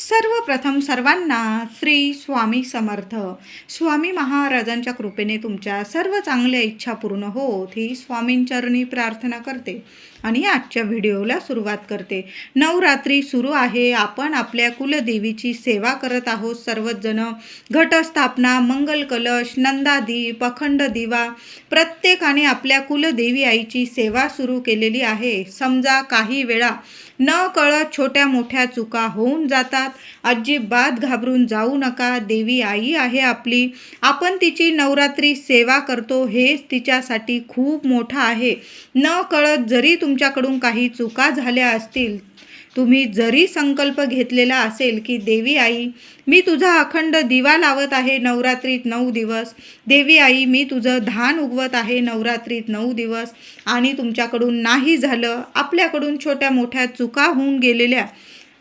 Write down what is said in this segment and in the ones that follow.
सर्वप्रथम सर्वांना श्री स्वामी समर्थ. स्वामी महाराजांच्या कृपेने तुमच्या सर्व चांगल्या इच्छा पूर्ण होत ही स्वामींचरणी प्रार्थना करते आणि आजच्या व्हिडिओला सुरुवात करते. नवरात्री सुरू आहे. आपण आपल्या कुलदेवीची सेवा करत आहोत. सर्वजण घटस्थापना मंगल कलश नंदादीप अखंड दिवा प्रत्येकाने आपल्या कुलदेवी आईची सेवा सुरू केलेली आहे. समजा काही वेळा न कळत छोट्या मोठ्या चुका होऊन जातात. अजिबात घाबरून जाऊ नका. देवी आई आहे आपली. आपण तिची नवरात्री सेवा करतो. हेच तिच्यासाठी खूप मोठं आहे. न कळत जरी तुमच्याकडून काही चुका झाल्या असतील तुम्ही जरी संकल्प घेतलेला असेल की देवी आई मी तुझा अखंड दिवा लावत आहे नवरात्रीत नऊ दिवस. देवी आई मी तुझं धान उगवत आहे नवरात्रीत नऊ दिवस. आणि तुमच्याकडून नाही झालं आपल्याकडून छोट्या मोठ्या चुका होऊन गेलेल्या.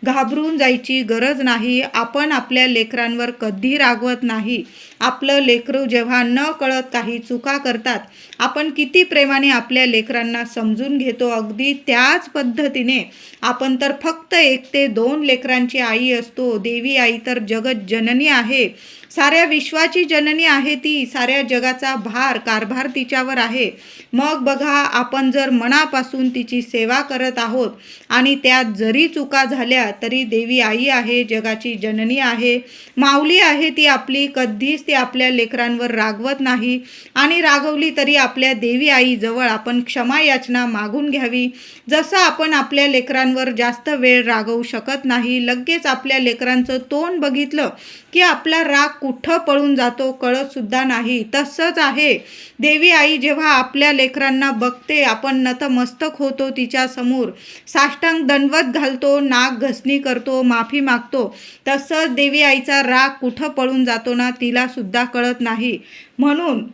घाबरून जायची गरज नाही. आपण आपल्या लेकरांवर कधी रागवत नाही. आपलं लेकरू जेव्हा न कळत काही चुका करतात आपण किती प्रेमाने आपल्या लेकरांना समजून घेतो. अगदी त्याच पद्धतीने आपण तर फक्त एक ते दोन लेकरांची आई असतो. देवी आई तर जगत जननी आहे. साऱ्या विश्वाची जननी आहे ती साऱ्या जगाचा भार कारभार तिच्यावर आहे. मग बघा आपण जर मनापासून तिची सेवा करत आहोत आणि त्यात जरी चुका झाल्या तरी देवी आई आहे जगाची जननी आहे. माऊली आहे ती आपली कधीच ती आपल्या लेकरांवर रागवत नाही. आणि रागवली तरी आपल्या देवी आईजवळ आपण क्षमा याचना मागून घ्यावी. जसं आपण आपल्या लेकरांवर जास्त वेळ रागवू शकत नाही लगेच आपल्या लेकरांचं तोंड बघितलं की आपला राग कुठं पळून जातो कळतसुद्धा नाही. तसंच आहे. देवी आई जेव्हा आपल्या लेकरांना बघते आपण नतमस्तक होतो तिच्यासमोर साष्टांग दंडवत घालतो नाक घसणी करतो माफी मागतो. तसंच देवी आईचा राग कुठं पळून जातो ना तिला सुद्धा कळत नाही. म्हणून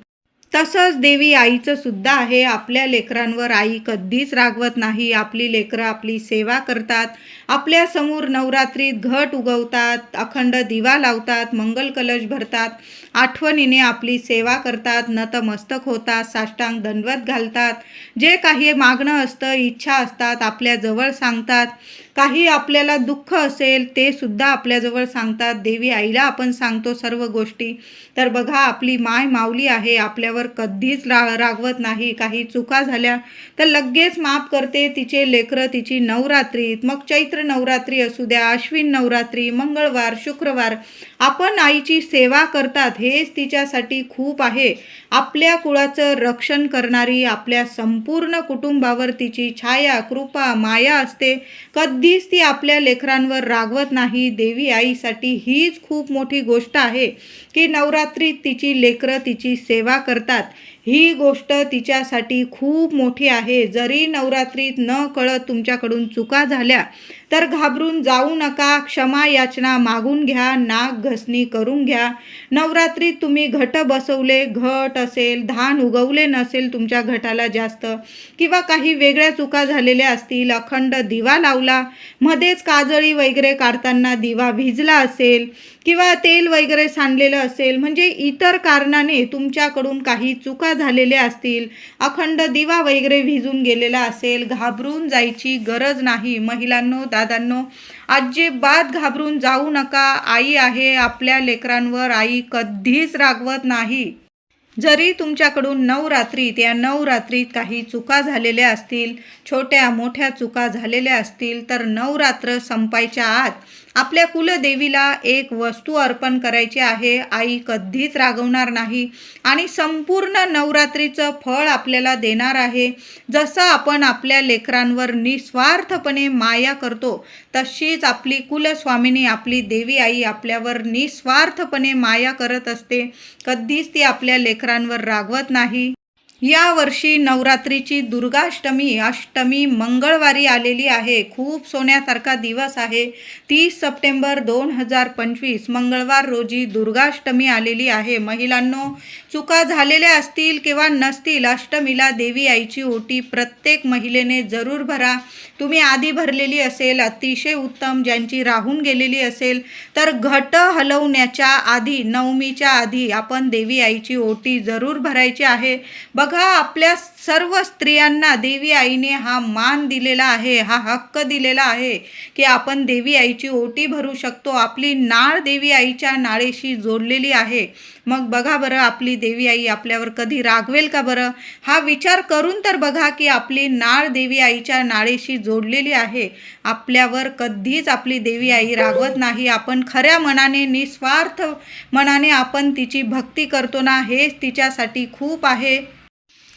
तसंच देवी आईचं सुद्धा आहे. आपल्या लेकरांवर आई कधीच रागवत नाही. आपली लेकरं आपली सेवा करतात. आपल्यासमोर नवरात्रीत घट उगवतात अखंड दिवा लावतात मंगल कलश भरतात आठवणीने आपली सेवा करतात नतमस्तक होतात साष्टांग दंडवत घालतात. जे काही मागणं असतं इच्छा असतात आपल्या जवळ सांगतात. काही आपल्याला दुःख असेल ते सुद्धा आपल्याजवळ सांगतात. देवी आईला आपण सांगतो सर्व गोष्टी. तर बघा आपली माय माऊली आहे आपल्यावर कधीच रा रागवत नाही. काही चुका झाल्या तर लगेच माफ करते. तिचे लेकरं तिची नवरात्रीत. मग चैत्र नवरात्री असू द्या अश्विन नवरात्री मंगळवार शुक्रवार आपण आईची सेवा करतात हेच तिच्यासाठी खूप आहे. आपल्या कुळाचं रक्षण करणारी आपल्या संपूर्ण कुटुंबावर तिची छाया कृपा माया असते. कधीच ती आपल्या लेकरांवर रागवत नाही. देवी आईसाठी हीच खूप मोठी गोष्ट आहे की नवरात्रीत तिची लेकरं तिची सेवा करतात. ही गोष्ट तिच्यासाठी खूप मोठी आहे. जरी नवरात्रीत न कळत तुमच्याकडून चुका झाल्या तर घाबरून जाऊ नका क्षमा याचना मागून घ्या नाक घसणी करून घ्या. नवरात्रीत तुम्ही घट बसवले घट असेल धान उगवले नसेल तुमच्या घटाला जास्त किंवा काही वेगळ्या चुका झालेल्या असतील अखंड दिवा लावला मध्येच काजळी वगैरे काढताना दिवा भिजला असेल किंवा तेल वगैरे सांडलेलं असेल म्हणजे इतर कारणाने तुमच्याकडून काही चुका झालेल्या असतील अखंड दिवा वगैरे भिजून गेलेला असेल घाबरून जायची गरज नाही. महिलांनो दादांनो अजिबात घाबरून जाऊ नका. आई आहे आपल्या लेकरांवर. आई कधीच रागवत नाही. जरी तुमच्याकडून नवरात्रीत या नवरात्रीत काही चुका झालेल्या असतील छोट्या मोठ्या चुका झालेल्या असतील तर नवरात्र संपायच्या आत आपल्या कुलदेवीला एक वस्तू अर्पण करायची आहे. आई कधीच रागवणार नाही आणि संपूर्ण नवरात्रीचं फळ आपल्याला देणार आहे. जसं आपण आपल्या लेकरांवर निस्वार्थपणे माया करतो तशीच आपली कुलस्वामिनी आपली देवी आई आपल्यावर निस्वार्थपणे माया करत असते. कधीच ती आपल्या लेकरांवर रागवत नाही. या वर्षी नवरात्रीची दुर्गाष्टमी अष्टमी मंगळवारी आलेली आहे. खूप सोन्यासारखा दिवस आहे. तीस सप्टेंबर दोन हजार पंचवीस मंगळवार रोजी दुर्गाष्टमी आलेली आहे. महिलांनो चुका झालेल्या असतील किंवा नसतील अष्टमीला देवी आईची ओटी प्रत्येक महिलेने जरूर भरा. तुम्ही आधी भरलेली असेल अतिशय उत्तम ज्यांची राहून गेलेली असेल तर घट हलवण्याच्या आधी नवमीच्या आधी आपण देवी आईची ओटी जरूर भरायची आहे. बघा आपल्या सर्व स्त्रियांना देवी आईने हा मान दिलेला आहे हा हक्क दिलेला आहे की आपण देवी आईची ओटी भरू शकतो. आपली नाळ देवी आईच्या नाळेशी जोडलेली आहे. मग बघा बरं आपली देवी आई आपल्यावर कधी रागवेल का बरं? हा विचार करून तर बघा की आपली नाळ देवी आईच्या नाळेशी जोडलेली आहे. आपल्यावर कधीच आपली देवी आई रागवत नाही. आपण खऱ्या मनाने निस्वार्थ मनाने आपण तिची भक्ती करतो ना हेच तिच्यासाठी खूप आहे.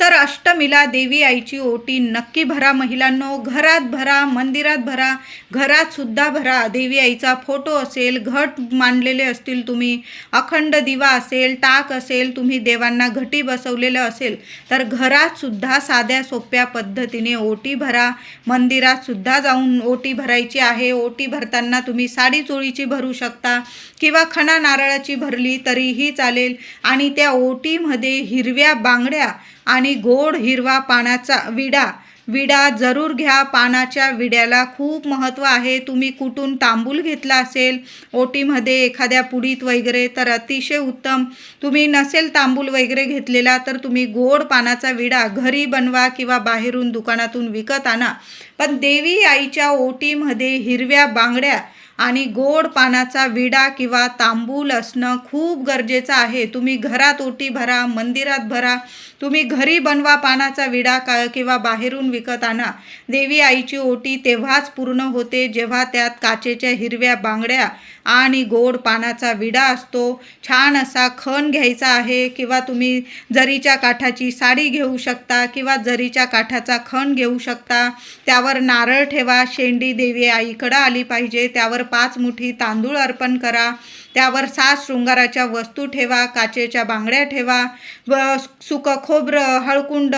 तर अष्टमीला देवी आईची ओटी. नक्की भरा महिलांनो. घरात भरा मंदिरात भरा घरात सुद्धा भरा. देवी आईचा फोटो असेल घट मांडलेले असतील तुम्ही अखंड दिवा असेल टाक असेल तुम्ही देवांना घटी बसवलेलं असेल तर घरात सुद्धा साध्या सोप्या पद्धतीने ओटी भरा. मंदिरात सुद्धा जाऊन ओटी भरायची आहे. ओटी भरताना तुम्ही साडी चोळीची भरू शकता किंवा खणा नारळाची भरली तरीही चालेल. आणि त्या ओटीमध्ये हिरव्या बांगड्या आणि गोड हिरवा पानाचा विडा. विडा जरूर घ्या. पानाच्या विड्याला खूप महत्त्व आहे. तुम्ही कुठून तांबूल घेतला असेल ओटीमध्ये एखाद्या पुडीत वगैरे तर अतिशय उत्तम. तुम्ही नसेल तांबूल वगैरे घेतलेला तर तुम्ही गोड पानाचा विडा घरी बनवा किंवा बाहेरून दुकानातून विकत आणा. पण देवी आईच्या ओटीमध्ये हिरव्या बांगड्या आणि गोड पानाचा विडा किंवा तांबूल असणं खूप गरजेचं आहे. तुम्ही घरात ओटी भरा मंदिरात भरा तुम्ही घरी बनवा पानाचा विडा का किंवा बाहेरून विकत आणा. देवी आईची ओटी तेव्हाच पूर्ण होते जेव्हा त्यात काचेच्या हिरव्या बांगड्या आणि गोड पानाचा विडा असतो. छान असा खण घ्यायचा आहे किंवा तुम्ही जरीच्या काठाची साडी घेऊ शकता किंवा जरीच्या काठाचा खण घेऊ शकता. त्यावर नारळ ठेवा शेंडी देवी आईकडं आली पाहिजे त्यावर पाच मुठी तांदूळ अर्पण करा. त्यावर सात शृंगाराच्या वस्तू ठेवा काचेच्या बांगड्या ठेवा व सुकं खोबरं हळकुंड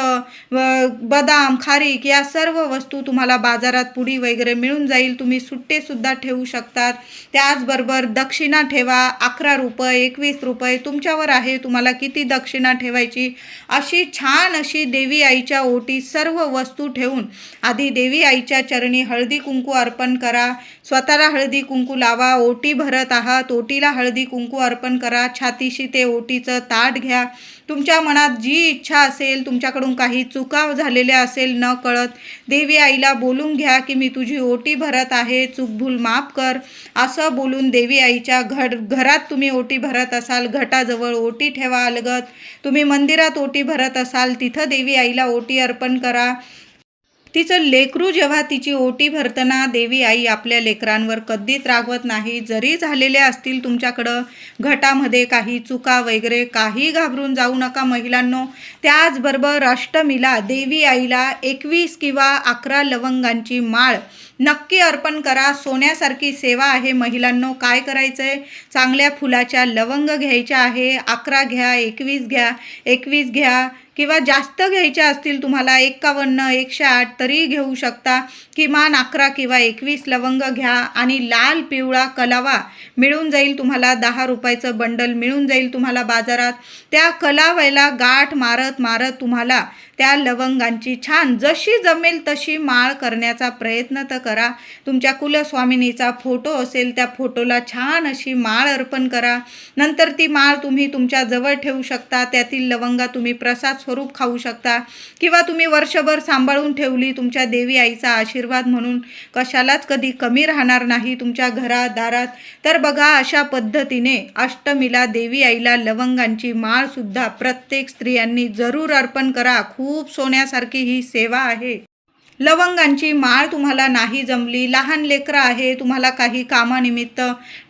व बदाम खारीक या सर्व वस्तू तुम्हाला बाजारात पुडी वगैरे मिळून जाईल. तुम्ही सुट्टेसुद्धा ठेवू शकतात. त्याचबरोबर दक्षिणा ठेवा अकरा रुपये एकवीस रुपये तुमच्यावर आहे. तुम्हाला किती दक्षिणा ठेवायची? अशी छान अशी देवी आईच्या ओटी सर्व वस्तू ठेवून आधी देवी आईच्या चरणी हळदी कुंकू अर्पण करा. स्वतःला हळदी कुंकू लावा ओटी भरत आहात ओटीला हळदी कुंकू अर्पण करा छातीशी ते ओटीचं ताट घ्या. तुमच्या मनात जी इच्छा असेल तुमच्याकडून काही चुका झालेल्या असेल न कळत देवी आईला बोलून घ्या की मी तुझी ओटी भरत आहे चूकभूल माफ कर. असं बोलून देवी आईच्या घर घरात तुम्ही ओटी भरत असाल घटाजवळ ओटी ठेवा अलगत तुम्ही मंदिरात ओटी भरत असाल तिथं देवी आईला ओटी अर्पण करा. तिचं लेकरू जेव्हा तिची ओटी भरताना देवी आई आपल्या लेकरांवर कधीच रागवत नाही जरी झालेल्या असतील तुमच्याकडं घटामध्ये काही चुका वगैरे काही घाबरून जाऊ नका महिलांनो. त्याचबरोबर अष्टमीला देवी आईला एकवीस किंवा अकरा लवंगांची माळ नक्की अर्पण करा. सोन्यासारखी सेवा आहे महिलांनो. काय करायचं आहे चांगल्या फुलाच्या लवंग घ्यायच्या आहे. अकरा घ्या एकवीस घ्या एकवीस घ्या किंवा जास्त घ्यायच्या असतील तुम्हाला एक्कावन्न एकशे आठ तरी घेऊ शकता. किमान अकरा किंवा एकवीस लवंग घ्या आणि लाल पिवळा कलावा मिळून जाईल तुम्हाला. दहा रुपयाचं बंडल मिळून जाईल तुम्हाला बाजारात. त्या कलाव्याला गाठ मारत मारत तुम्हाला त्या लवंगांची छान जशी जमेल तशी माळ करण्याचा प्रयत्न तर करा. तुमच्या कुलस्वामिनीचा फोटो असेल त्या फोटोला छान अशी माळ अर्पण करा. नंतर ती माळ तुम्ही तुमच्या जवळ ठेवू शकता. त्यातील लवंगा तुम्ही प्रसाद स्वरूप खाऊ शकता. किंवा तुम्ही वर्षभर सांभाळून ठेवली तुमच्या देवी आईचा आशीर्वाद म्हणून कशालाच कधी कमी राहणार नाही तुमच्या घरात दारात. तर बघा अशा पद्धतीने अष्टमीला देवी आईला लवंगांची माळसुद्धा प्रत्येक स्त्रियांनी जरूर अर्पण करा. खूप सोन्यासारखी ही सेवा आहे. लवंगांची माळ तुम्हाला नाही जमली लहान लेकरं आहे तुम्हाला काही कामानिमित्त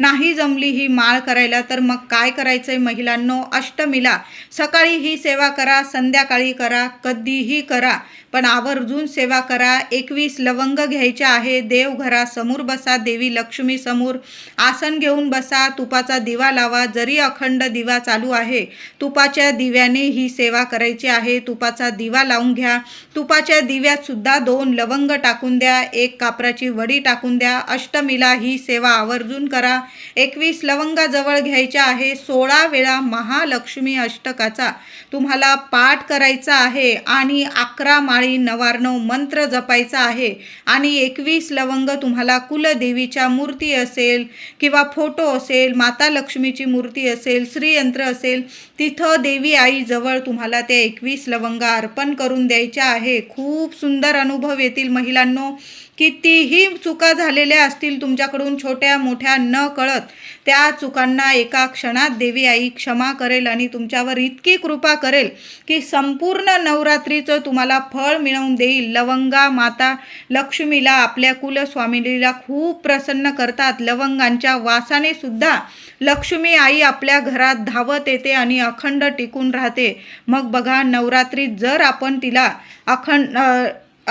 नाही जमली ही माळ करायला तर मग काय करायचं आहे महिलांनो? अष्टमीला सकाळी ही सेवा करा संध्याकाळी करा कधीही करा पण आवर्जून सेवा करा. एकवीस लवंग घ्यायचे आहे देवघरासमोर बसा देवी लक्ष्मी समोर आसन घेऊन बसा तुपाचा दिवा लावा जरी अखंड दिवा चालू आहे तुपाच्या दिव्याने ही सेवा करायची आहे तुपाचा दिवा लावून घ्या. तुपाच्या दिव्यात सुद्धा दोन दोन लवंग टाकून द्या एक कापराची वडी टाकून द्या अष्टमीला ही सेवा आवर्जून करा. एकवीस लवंगाजवळ घ्यायच्या आहे सोळा वेळा महालक्ष्मी अष्टकाचा. तुम्हाला पाठ करायचा आहे आणि अकरा माळी नवार्णव मंत्र जपायचा आहे आणि एकवीस लवंग तुम्हाला कुलदेवीच्या मूर्ती असेल किंवा फोटो असेल माता लक्ष्मीची मूर्ती असेल श्रीयंत्र असेल तिथं देवी आईजवळ तुम्हाला त्या एकवीस लवंगा अर्पण करून द्यायच्या आहे. खूप सुंदर अनुभव येतील महिलांनो. कितीही चुका झालेल्या असतील तुमच्याकडून छोट्या मोठ्या न कळत त्या चुकांना एका क्षणात देवी आई क्षमा करेल आणि तुमच्यावर इतकी कृपा करेल की संपूर्ण नवरात्रीचं तुम्हाला फळ मिळवून देईल. लवंगा माता लक्ष्मीला आपल्या कुलस्वामिनीला खूप प्रसन्न करतात. लवंगांच्या वासाने सुद्धा लक्ष्मी आई आपल्या घरात धावत येते आणि अखंड टिकून राहते. मग बघा नवरात्रीत जर आपण तिला अखंड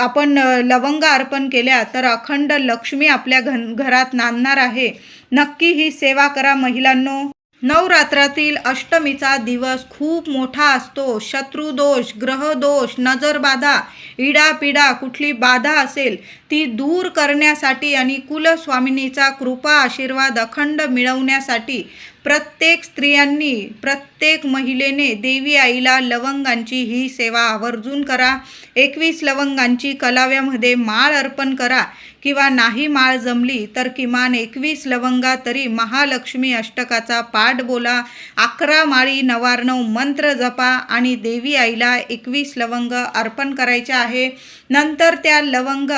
आपण लवंग अर्पण केल्या तर अखंड लक्ष्मी आपल्या घन घरात नांदणार आहे. नक्की ही सेवा करा महिलांनो. नवरात्रातील अष्टमीचा दिवस खूप मोठा असतो. शत्रुदोष ग्रहदोष नजरबाधा इडापिडा कुठली बाधा असेल ती दूर करण्यासाठी आणि कुलस्वामिनीचा कृपा आशीर्वाद अखंड मिळवण्यासाठी प्रत्येक स्त्रियांनी प्रत्येक महिलेने देवी आईला लवंगांची ही सेवा आवर्जून करा. एकवीस लवंगांची कलाव्यामध्ये माळ अर्पण करा. किंवा नाही माळ जमली तर किमान एकवीस लवंगा तरी महालक्ष्मी अष्टकाचा पाठ बोला. अकरा माळी नवार्णव मंत्र जपा आणि देवी आईला एकवीस लवंग अर्पण करायचे आहे. नंतर त्या लवंग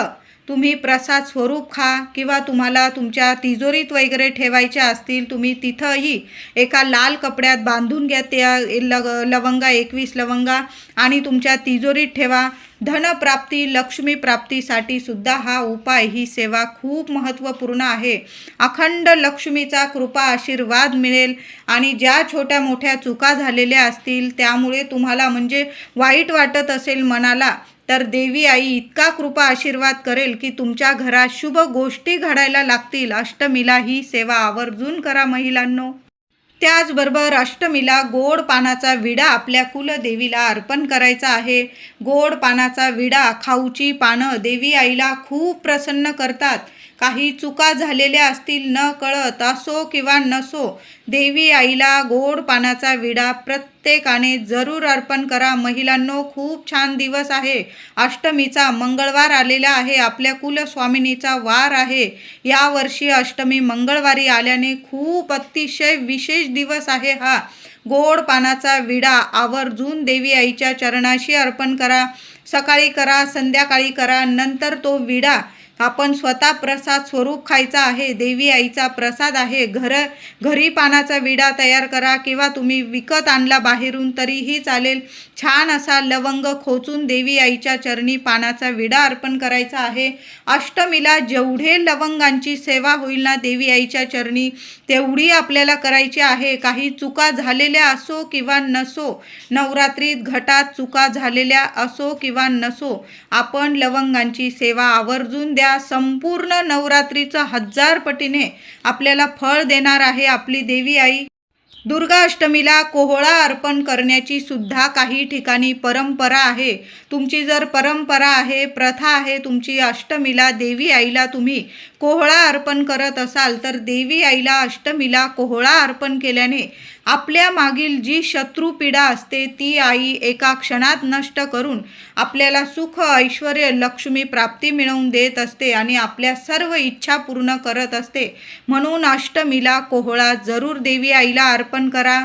तुम्ही प्रसाद स्वरूप खा किंवा तुम्हाला तुमच्या तिजोरीत वगैरे ठेवायच्या असतील तुम्ही तिथंही एका लाल कपड्यात बांधून घ्या त्या लग लवंगा एकवीस लवंगा आणि तुमच्या तिजोरीत ठेवा. धनप्राप्ती लक्ष्मीप्राप्तीसाठी सुद्धा हा उपाय ही सेवा खूप महत्त्वपूर्ण आहे. अखंड लक्ष्मीचा कृपा आशीर्वाद मिळेल आणि ज्या छोट्या मोठ्या चुका झालेल्या असतील त्यामुळे तुम्हाला म्हणजे वाईट वाटत असेल मनाला तर देवी आई इतका कृपा आशीर्वाद करेल की तुमच्या घरात शुभ गोष्टी घडायला लागतील. अष्टमीला ही सेवा आवर्जून करा महिलांनो. त्याचबरोबर अष्टमीला गोड पानाचा विडा आपल्या कुलदेवीला अर्पण करायचा आहे. गोड पानाचा विडा खाऊची पानं देवी आईला खूप प्रसन्न करतात. काही चुका झालेल्या असतील न कळत असो किंवा नसो देवी आईला गोड पानाचा विडा प्रत्येकाने जरूर अर्पण करा. महिलांनो खूप छान दिवस आहे. अष्टमीचा मंगळवार आलेला आहे. आपल्या कुलस्वामिनीचा वार आहे. यावर्षी अष्टमी मंगळवारी आल्याने खूप अतिशय विशेष दिवस आहे हा. गोड पानाचा विडा आवर्जून देवी आईच्या चरणाशी अर्पण करा. सकाळी करा संध्याकाळी करा. नंतर तो विडा आपण स्वतः प्रसाद स्वरूप खायचा आहे देवी आईचा प्रसाद आहे घर घरी पानाचा विडा तयार करा किंवा तुम्ही विकत आणला बाहेरून तरीही चालेल. छान असा लवंग खोचून देवी आईच्या चरणी पानाचा विडा अर्पण करायचा आहे. अष्टमीला जेवढे लवंगांची सेवा होईल ना देवी आईच्या चरणी तेवढी आपल्याला करायची आहे. काही चुका झालेल्या असो किंवा नसो नवरात्रीत घटात चुका झालेल्या असो किंवा नसो आपण लवंगांची सेवा आवर्जून द्या. संपूर्ण नवरात्रीचं हजार पटीने आपल्याला फळ देणार आहे आपली देवी आई. दुर्गा अष्टमीला कोहळा अर्पण करण्याची सुद्धा काही ठिकाणी परंपरा आहे. तुमची जर परंपरा आहे प्रथा आहे तुमची अष्टमीला देवी आईला तुम्ही कोहळा अर्पण करत असाल तर देवी आईला अष्टमीला कोहळा अर्पण केल्याने आपल्या मागील जी शत्रुपीडा असते ती आई एका क्षणात नष्ट करून आपल्याला सुख ऐश्वर लक्ष्मी प्राप्ती मिळवून देत असते आणि आपल्या सर्व इच्छा पूर्ण करत असते. म्हणून अष्टमीला कोहळा जरूर देवी आईला अर्पण करा.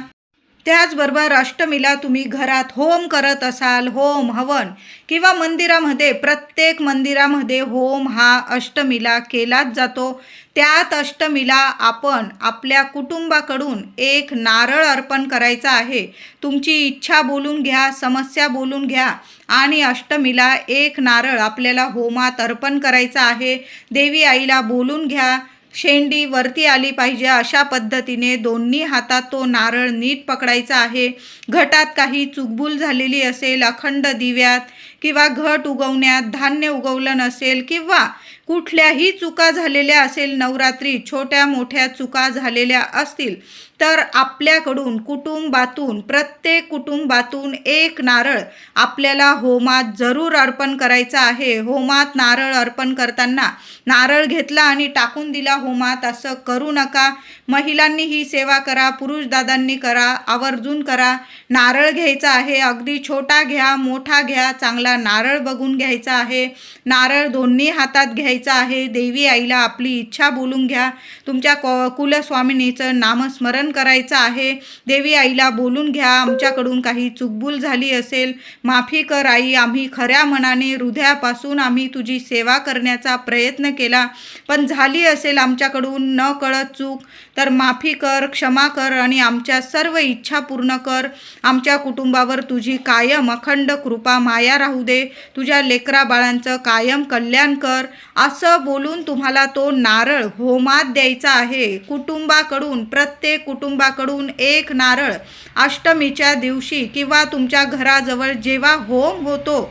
त्याचबरोबर अष्टमीला तुम्ही घरात होम करत असाल होम हवन किंवा मंदिरामध्ये प्रत्येक मंदिरामध्ये होम हा अष्टमीला केलाच जातो. त्यात अष्टमीला आपण आपल्या कुटुंबाकडून एक नारळ अर्पण करायचा आहे. तुमची इच्छा बोलून घ्या समस्या बोलून घ्या आणि अष्टमीला एक नारळ आपल्याला होमात अर्पण करायचा आहे. देवी आईला बोलून घ्या शेंडी वरती आली पाहिजे अशा पद्धतीने दोन्ही हातात तो नारळ नीट पकडायचा आहे. घटात काही चुकबुल झालेली असेल अखंड दिव्यात किंवा घट उगवण्यात धान्य उगवलं नसेल किंवा कुठल्याही चुका झालेल्या असेल नवरात्री छोट्या मोठ्या चुका झालेल्या असतील तर आपल्याकडून कुटुंबातून प्रत्येक कुटुंबातून एक नारळ आपल्याला होमात जरूर अर्पण करायचा आहे. होमात नारळ अर्पण करताना नारळ घेतला आणि टाकून दिला होमात असं करू नका. महिलांनी ही सेवा करा पुरुष दादांनी करा आवर्जून करा. नारळ घ्यायचा आहे अगदी छोटा घ्या मोठा घ्या चांगला नारळ बघून घ्यायचा आहे. नारळ दोन्ही हातात घ्यायचा आहे. देवी आईला आपली इच्छा बोलून घ्या. तुमच्या कुलस्वामिनीचं नामस्मरण करायचं आहे. देवी आईला बोलून घ्या. आमच्याकडून काही चुकबुल झाली असेल. माफी कर आई. आम्ही खऱ्या मनाने हृदयापासून आम्ही तुझी सेवा करण्याचा प्रयत्न केला. पण झाली असेल आमच्याकडून न कळत चूक. तर माफी कर क्षमा कर आणि आमच्या सर्व इच्छा पूर्ण कर. आमच्या कुटुंबावर तुझी कायम अखंड कृपा माया राहू दे. तुझ्या लेकरा बाळांचं कायम कल्याण कर. असं बोलून तुम्हाला तो नारळ होमात द्यायचा आहे. कुटुंबाकडून प्रत्येक कुटुंबाकडून एक नारळ अष्टमीच्या दिवशी किंवा तुमच्या घराजवळ जेव्हा होम होतो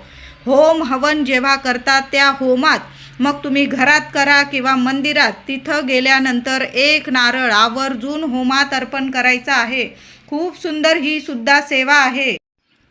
होम हवन जेव्हा करतात त्या होमात मग तुम्ही घरात करा किंवा मंदिरात. तिथं गेल्यानंतर एक नारळ आवर्जून होमात अर्पण करायचं आहे. खूप सुंदर ही सुद्धा सेवा आहे.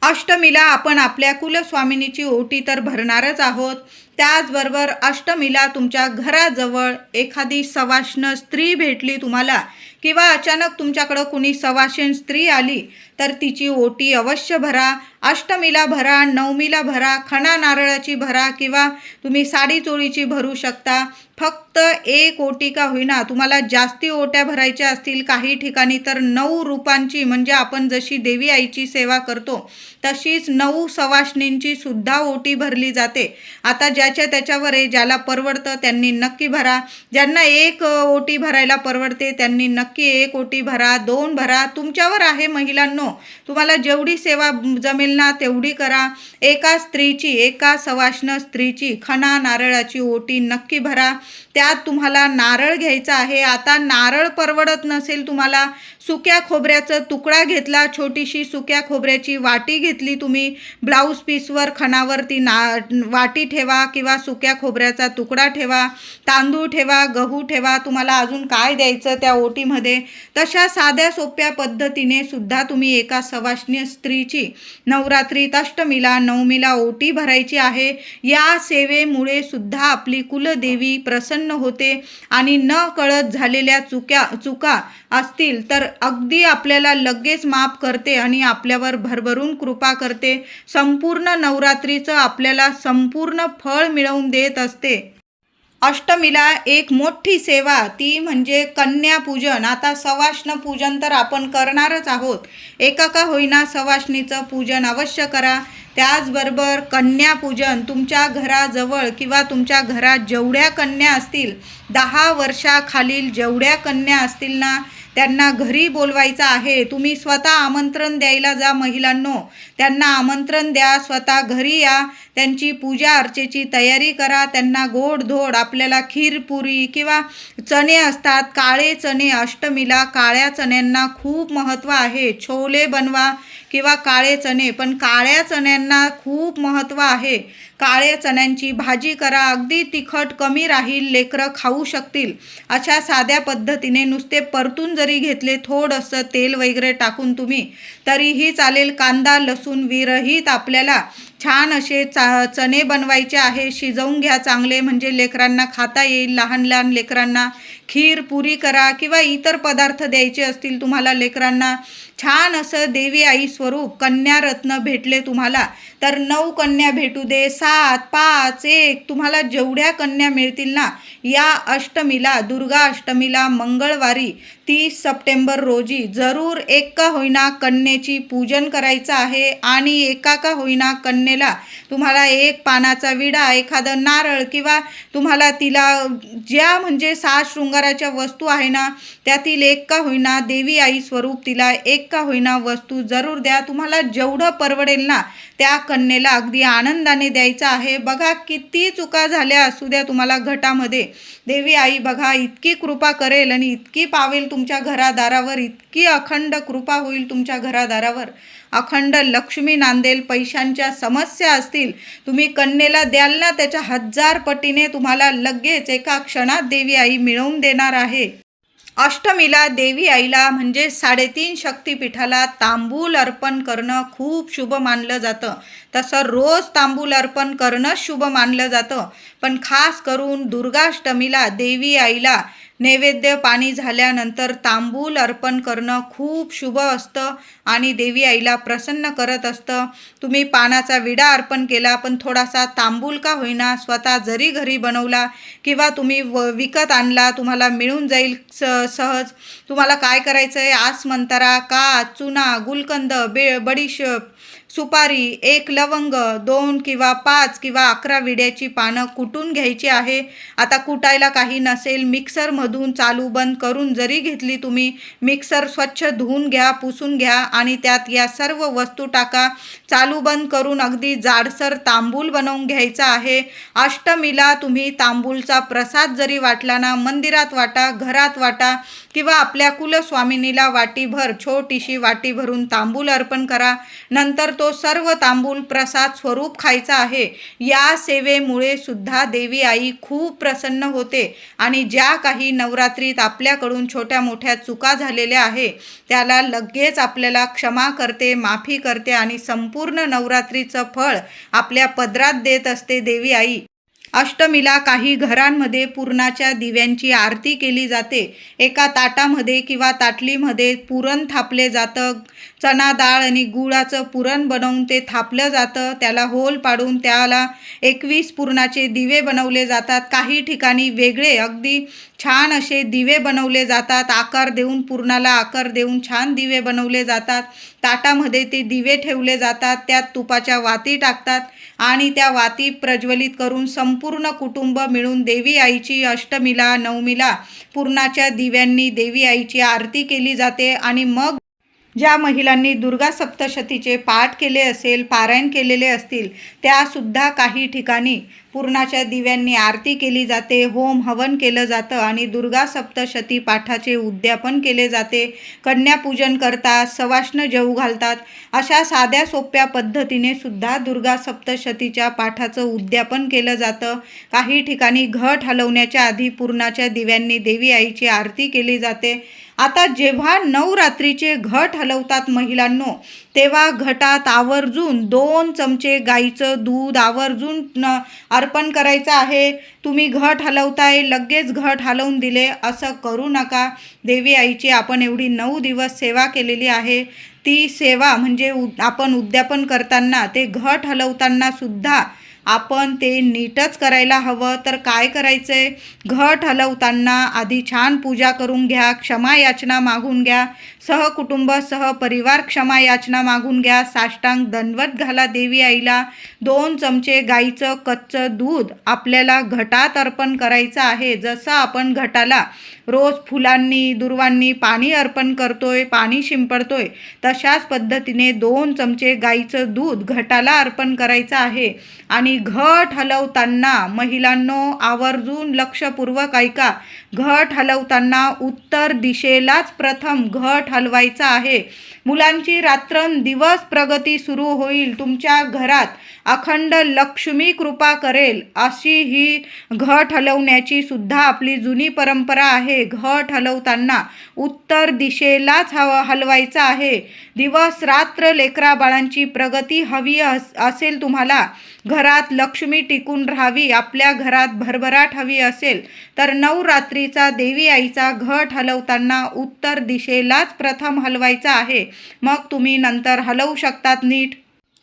अष्टमीला आपण आपल्या कुलस्वामिनीची ओटी तर भरणारच आहोत. त्याचबरोबर अष्टमीला तुमच्या घराजवळ एखादी सवाष्ण स्त्री भेटली तुम्हाला किंवा अचानक तुमच्याकडं कुणी सवाशीण स्त्री आली तर तिची ओटी अवश्य भरा. अष्टमीला भरा नवमीला भरा खणा नारळाची भरा किंवा तुम्ही साडी चोळीची भरू शकता. फक्त एक ओटी का होईना तुम्हाला जास्ती ओट्या भरायच्या असतील काही ठिकाणी तर नऊ रूपांची म्हणजे आपण जशी देवी आईची सेवा करतो तशीच नऊ सवाष्णींची सुद्धा ओटी भरली जाते. आता ज्याच्या त्याच्यावर आहे ज्याला परवडतं त्यांनी नक्की भरा. ज्यांना एक ओटी भरायला परवडते त्यांनी नक्की एक ओटी भरा दोन भरा. तुमच्यावर आहे महिलांनो तुम्हाला जेवढी सेवा जमेल ना तेवढी करा. एका स्त्रीची एका सवाष्ण स्त्रीची खणा नारळाची ओटी नक्की भरा. त्यात तुम्हाला नारळ घ्यायचा आहे. आता नारळ परवडत नसेल तुम्हाला सुक्या खोबऱ्याचा तुकडा घेतला छोटीशी सुक्या खोबऱ्याची वाटी घेतली तुम्ही. ब्लाऊज पीसवर खणावर ती ना वाटी ठेवा किंवा सुक्या खोबऱ्याचा तुकडा ठेवा. तांदूळ ठेवा गहू ठेवा. तुम्हाला अजून काय द्यायचं त्या ओटीमध्ये? तशा साध्या सोप्या पद्धतीने सुद्धा तुम्ही एका सवाष्णीय स्त्रीची नवरात्रीत अष्टमीला नवमीला ओटी भरायची आहे. या सेवेमुळे सुद्धा आपली कुलदेवी प्रसन्न होते आणि न कळत झालेल्या चुक्या चुका असतील तर अगदी आपल्याला लगेच माफ करते आणि आपल्यावर भरभरून कृपा करते. संपूर्ण नवरात्रीचं आपल्याला संपूर्ण फळ मिळवून देत असते. अष्टमीला एक मोठी सेवा ती म्हणजे कन्यापूजन. आता सवाष्ण पूजन तर आपण करणारच आहोत. एका का होईना सवाष्णीचं पूजन अवश्य करा. त्याचबरोबर कन्यापूजन तुमच्या घराजवळ किंवा तुमच्या घरात जेवढ्या कन्या असतील दहा वर्षाखालील जेवढ्या कन्या असतील ना त्यांना घरी बोलवायचं आहे. तुम्ही स्वतः आमंत्रण द्यायला जा महिलांनो. त्यांना आमंत्रण द्या स्वतः घरी या. त्यांची पूजा अर्चेची तयारी करा. त्यांना गोड धोड आपल्याला खीरपुरी किंवा चणे असतात. काळे चणे अष्टमीला काळ्या चण्यांना खूप महत्त्व आहे. छोले बनवा किंवा काळे चणे पण काळ्या चण्यांना खूप महत्त्व आहे. काळ्या चण्यांची भाजी करा अगदी तिखट कमी राहील लेकरं खाऊ शकतील. अशा साध्या पद्धतीने नुसते परतून जरी घेतले थोडंसं तेल वगैरे टाकून तुम्ही तरीही चालेल. कांदा लसूण विरहित आपल्याला छान असे चा चणे बनवायचे आहे. शिजवून घ्या चांगले म्हणजे लेकरांना खाता येईल लहान लहान लेकरांना. खीर पुरी करा किंवा इतर पदार्थ द्यायचे असतील तुम्हाला लेकरांना छान असं देवी आई स्वरूप कन्यारत्न भेटले तुम्हाला तर नऊ कन्या भेटू दे सात पाच एक तुम्हाला जेवढ्या कन्या मिळतील ना या अष्टमीला दुर्गा अष्टमीला मंगळवारी तीस सप्टेंबर रोजी जरूर एक का होईना कन्येची पूजन करायचं आहे आणि एका का होईना कन्येला तुम्हाला एक पानाचा विडा एखादं नारळ किंवा तुम्हाला तिला ज्या म्हणजे सात शृंगाराच्या वस्तू आहे ना त्यातील एक का होईना देवी आई स्वरूप तिला एक का होईना वस्तू जरूर द्या. तुम्हाला जेवढं परवडेल ना त्या कन्येला अगदी आनंदाने द्यायचं आहे. बघा किती चुका झाल्या असू द्या तुम्हाला घटामध्ये. देवी आई बघा इतकी कृपा करेल आणि इतकी पावेल तुमच्या घरादारावर इतकी अखंड कृपा होईल तुमच्या घरादारावर. अखंड लक्ष्मी नांदेल पैशांच्या समस्या असतील. तुम्ही कन्येला द्याल ना त्याच्या हजार पटीने तुम्हाला लगेच एका क्षणात देवी आई मिळवून देणार आहे. अष्टमीला देवी आईला म्हणजे साडेतीन शक्तिपीठाला तांबूल अर्पण करणं खूप शुभ मानलं जातं. तसं रोज तांबूल अर्पण करणं शुभ मानलं जातं. पण खास करून दुर्गाष्टमीला देवी आईला नैवेद्य पाणी झाल्यानंतर तांबूल अर्पण करणं खूप शुभ असतं आणि देवी आईला प्रसन्न करत असतं. तुम्ही पानाचा विडा अर्पण केला पण थोडासा तांबूल का होईना स्वतः जरी घरी बनवला किंवा तुम्ही व विकत आणला तुम्हाला मिळून जाईल स सहज. तुम्हाला काय करायचं आहे आस मंतरा का चुना गुलकंद बे बडीशेप सुपारी एक लवंग दोन किंवा पाच किंवा अकरा विड्याची पानं कुटून घ्यायची आहे. आता कुटायला काही नसेल मिक्सरमधून चालू बंद करून जरी घेतली तुम्ही मिक्सर स्वच्छ धुवून घ्या पुसून घ्या आणि त्यात या सर्व वस्तू टाका. चालू बंद करून अगदी जाडसर तांबूल बनवून घ्यायचा आहे. अष्टमीला तुम्ही तांबूलचा प्रसाद जरी वाटला ना मंदिरात वाटा घरात वाटा किंवा आपल्या कुलस्वामिनीला वाटीभर छोटीशी वाटी भरून तांबूल अर्पण करा. नंतर तो तो सर्व तांबूल प्रसाद स्वरूप खायचा आहे. या सेवेमुळे सुद्धा देवी आई खूप प्रसन्न होते आणि ज्या काही नवरात्रीत आपल्याकडून छोट्या मोठ्या चुका झालेल्या आहे त्याला लगेच आपल्याला क्षमा करते माफी करते आणि संपूर्ण नवरात्रीचं फळ आपल्या पदरात देत असते देवी आई. अष्टमीला काही घरांमध्ये पुरणाच्या दिव्यांची आरती केली जाते. एका ताटामध्ये किंवा ताटलीमध्ये पुरण थापले जातं. चणा डाळ आणि गुळाचं पुरण बनवून ते थापलं जातं. त्याला होल पाडून त्याला एकवीस पुरणाचे दिवे बनवले जातात. काही ठिकाणी वेगळे अगदी छान असे दिवे बनवले जातात आकार देऊन पूर्णाला आकार देऊन छान दिवे बनवले जातात. ताटामध्ये ते दिवे ठेवले जातात त्यात तुपाच्या वाती टाकतात आणि त्या वाती प्रज्वलित करून संपूर्ण कुटुंब मिळून देवी आईची अष्टमीला नवमीला पूर्णाच्या दिव्यांनी देवी आईची आरती केली जाते आणि मग ज्या महिलांनी दुर्गा सप्तशतीचे पाठ केले असेल पारायण केलेले असतील त्यासुद्धा काही ठिकाणी पूर्णाच्या दिव्यांनी आरती केली जाते होम हवन केलं जातं आणि दुर्गा सप्तशती पाठाचे उद्यापन केले जाते. कन्यापूजन करतात सवाष्ण जेऊ घालतात. अशा साध्या सोप्या पद्धतीने सुद्धा दुर्गा सप्तशतीच्या पाठाचं उद्यापन केलं जातं. काही ठिकाणी घट हलवण्याच्या आधी पूर्णाच्या दिव्यांनी देवी आईची आरती केली जाते. आता जेव्हा नवरात्रीचे घट हलवतात महिलांनो तेव्हा घटात आवर्जून दोन चमचे गाईचं दूध आवर्जून न अर्पण करायचं आहे. तुम्ही घट हलवताय लगेच घट हलवून दिले असं करू नका. देवी आईची आपण एवढी नऊ दिवस सेवा केलेली आहे. ती सेवा म्हणजे उ आपण उद्यापन करताना ते घट हलवताना सुद्धा आपण ते नीटच करायला हवं. तर काय करायचं आहे घट हलवताना आधी छान पूजा करून घ्या क्षमा याचना मागून घ्या. सहकुटुंब सहपरिवार क्षमा याचना मागून घ्या. साष्टांग दंडवत घाला देवी आईला. दोन चमचे गाईचं कच्चं दूध आपल्याला घटात अर्पण करायचं आहे. जसं आपण घटाला रोज फुलांनी दुर्वांनी पाणी अर्पण करतोय पाणी शिंपडतोय तशाच पद्धतीने दोन चमचे गाईचं दूध घटाला अर्पण करायचं आहे. आणि घट हलवताना महिलांनो आवर्जून लक्षपूर्वक ऐका. घट हलवताना उत्तर दिशेलाच प्रथम घट हलवायचा आहे. मुलांची रात्रंदिवस प्रगती सुरू होईल. तुमच्या घरात अखंड लक्ष्मी कृपा करेल. अशी ही घट हलवण्याची सुद्धा आपली जुनी परंपरा आहे. घट हलवताना उत्तर दिशेलाच हव हलवायचं आहे. दिवस रात्र लेकरा बाळांची प्रगती हवी अस असेल तुम्हाला. घरात लक्ष्मी टिकून राहावी. आपल्या घरात भरभराट हवी असेल. तर नवरात्रीचा देवी आईचा घट हलवताना उत्तर दिशेलाच प्रथम हलवायचा आहे. मग तुम्ही नंतर हलवू शकतात नीट.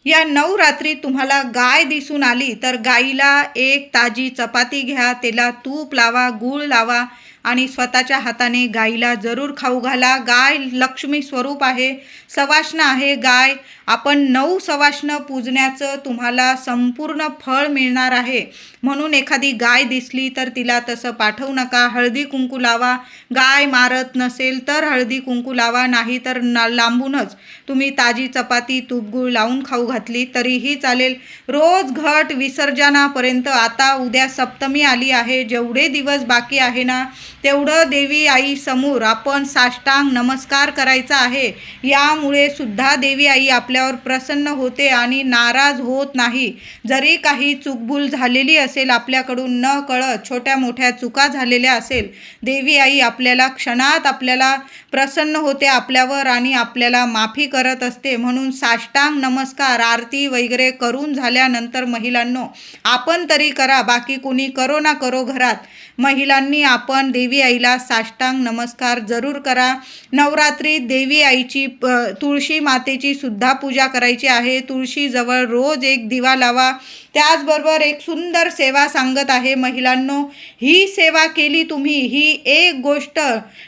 या नऊ रात्री तुम्हाला गाय दिसून आली तर गाईला एक ताजी चपाती घ्या त्याला तूप लावा गूळ लावा आणि स्वतःच्या हाताने गाईला जरूर खाऊ घाला. गाय लक्ष्मी स्वरूप आहे सवाष्ण आहे. गाय आपण नऊ सवाष्ण पूजण्याचं तुम्हाला संपूर्ण फळ मिळणार आहे. म्हणून एखादी गाय दिसली तर तिला तसं पाठवू नका. हळदी कुंकू लावा. गाय मारत नसेल तर हळदी कुंकू लावा. नाही तर ना लांबूनच. तुम्ही ताजी चपाती तूपगूळ लावून खाऊ घातली तरीही चालेल. रोज घट विसर्जनापर्यंत आता उद्या सप्तमी आली आहे. जेवढे दिवस बाकी आहे ना तेवढं देवी आई समोर आपण साष्टांग नमस्कार करायचा आहे. यामुळे सुद्धा देवी आई आपल्यावर प्रसन्न होते आणि नाराज होत नाही. जरी काही चूकभूल झालेली असेल आपल्याकडून न कळत छोट्या मोठ्या चुका झालेल्या असेल देवी आई आपल्याला क्षणात आपल्याला प्रसन्न होते आपल्यावर आणि आपल्याला माफी करत असते. म्हणून साष्टांग नमस्कार आरती वगैरे करून झाल्यानंतर महिलांनो आपण तरी करा. बाकी कुणी करो ना करो घरात. महिलांनी आपण देवी आईला साष्टांग नमस्कार जरूर करा. नवरात्रीत देवी आईची प- तुळशी मातेची सुद्धा पूजा करायची आहे. तुळशीजवळ रोज एक दिवा लावा. त्याचबरोबर एक सुंदर सेवा सांगत आहे महिलांनो ही सेवा केली तुम्ही ही एक गोष्ट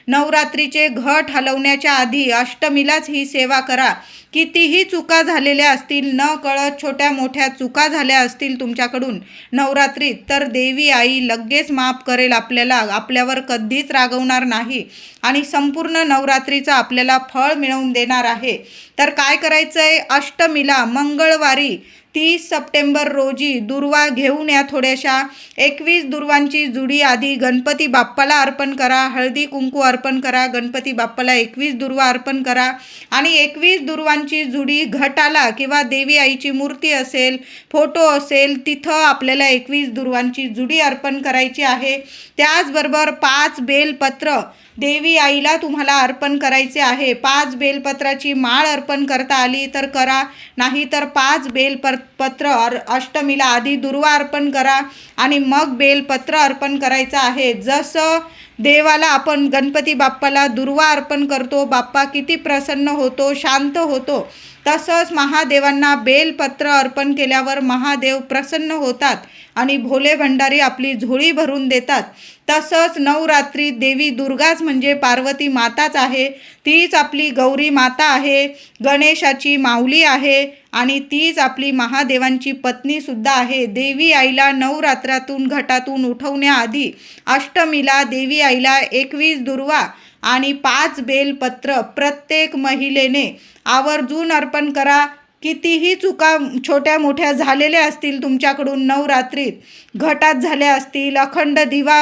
नवरात्रीचे घट हलवण्याच्या आधी अष्टमीलाच ही सेवा करा. कितीही चुका झालेल्या असतील न कळत छोट्या मोठ्या चुका झाल्या असतील तुमच्याकडून नवरात्रीत तर देवी आई लगेच माफ करेल आपल्याला आपल्यावर कधीच रागवणार नाही आणि संपूर्ण नवरात्रीचं आपल्याला फळ मिळवून देणार आहे. तर काय करायचं आहे अष्टमीला मंगळवारी तीस सप्टेंबर रोजी दुर्वा घेऊन या थोड्याशा एकवीस दुर्वांची जुडी आधी गणपती बाप्पाला अर्पण करा हळदी कुंकू अर्पण करा गणपती बाप्पाला एकवीस दुर्वा अर्पण करा आणि एकवीस दुर्वांची जुडी घटाला किंवा देवी आईची मूर्ती असेल फोटो असेल तिथं आपल्याला एकवीस दुर्वांची जुडी अर्पण करायची आहे. त्याचबरोबर पाच बेलपत्र देवी आईला तुम्हाला अर्पण करायचे आहे. पाच बेलपत्राची माळ अर्पण करता आली तर करा नाही तर पाच बेलपत्र पत्र अर अष्टमीला आधी दुर्वा अर्पण करा आणि मग बेलपत्र अर्पण करायचं आहे. जसं देवाला आपण गणपती बाप्पाला दुर्वा अर्पण करतो बाप्पा किती प्रसन्न होतो शांत होतो. तसंच महादेवांना बेलपत्र अर्पण केल्यावर महादेव प्रसन्न होतात आणि भोले भंडारी आपली झोळी भरून देतात. तसंच नवरात्री देवी दुर्गाच म्हणजे पार्वती माताच आहे. तीच आपली गौरी माता आहे. गणेशाची माऊली आहे आणि तीच आपली महादेवांची पत्नीसुद्धा आहे. देवी आईला नवरात्रातून घटातून उठवण्याआधी अष्टमीला देवी आईला एकवीस दुर्वा आणि पाच बेलपत्र प्रत्येक महिलेने आवर्जून अर्पण करा. कितीही चुका छोट्या मोठ्या झालेल्या असतील तुमच्याकडून नवरात्रीत घटात झाल्या असतील अखंड दिवा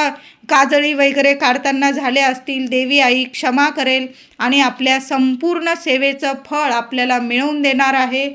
काजळी वगैरे काढताना झाल्या असतील देवी आई क्षमा करेल आणि आपल्या संपूर्ण सेवेचं फळ आपल्याला मिळवून देणार आहे.